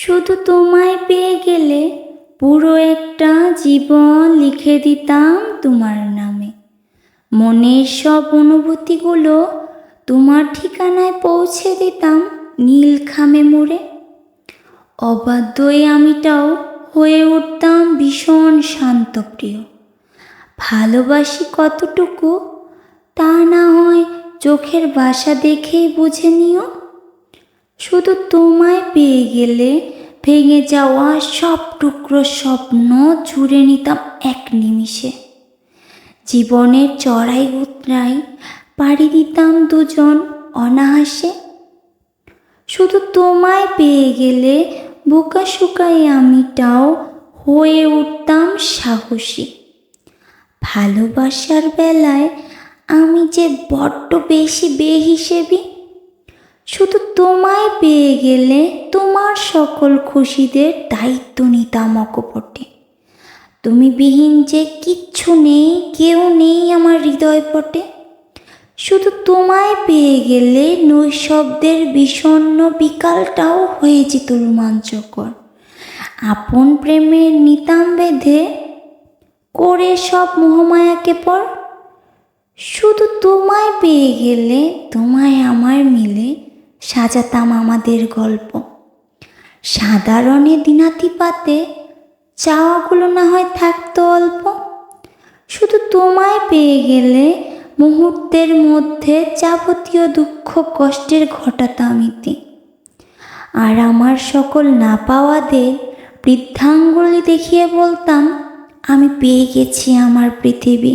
শুধু তোমায় পেয়ে গেলে পুরো একটা জীবন লিখে দিতাম তোমার নামে। মনের সব অনুভূতিগুলো তোমার ঠিকানায় পৌঁছে দিতাম নীল খামে মোড়ে। অবাধ্যই আমিটাও হয়ে উঠতাম ভীষণ শান্তপ্রিয়। ভালোবাসি কতটুকু তা না হয় চোখের বাসা দেখেই বুঝে নিও। শুধু তোমায় পেয়ে গেলে ভেঙে যাওয়া সব টুকরো স্বপ্ন জুড়ে নিতাম এক নিমিষে। জীবনের চড়াই উতরাই পাড়ি দিতাম দুজন অনাহাসে শুধু তোমায় পেয়ে গেলে বোকা শুকাই আমিটাও হয়ে উঠতাম সাহসী। ভালোবাসার বেলায় আমি যে বড্ড বেশি বেহিসেবি শুধু তোমায় পেয়ে গেলে তোমার সকল খুশিদের দায়িত্ব নিতাম অকপটে। তুমি বিহীন যে কিচ্ছু নেই, কেউ নেই আমার হৃদয় পটে। শুধু তোমায় পেয়ে গেলে নৈশব্দের বিষণ্ণ বিকালটাও হয়ে যেত রোমাঞ্চকর। আপন প্রেমের নিতাম বেঁধে করে সব মোহমায়াকে পর। শুধু তোমায় পেয়ে গেলে, তোমায় আমার মিলে সাজাতাম আমাদের গল্প। সাধারণে দিনাতি পাতে চাওয়াগুলো না হয় থাকতো অল্প। শুধু তোমায় পেয়ে গেলে মুহূর্তের মধ্যে যাবতীয় দুঃখ কষ্টের ঘটাতাম ইতি আর আমার সকল না পাওয়াদের বৃদ্ধাঙ্গুলি দেখিয়ে বলতাম, আমি পেয়ে গেছি আমার পৃথিবী।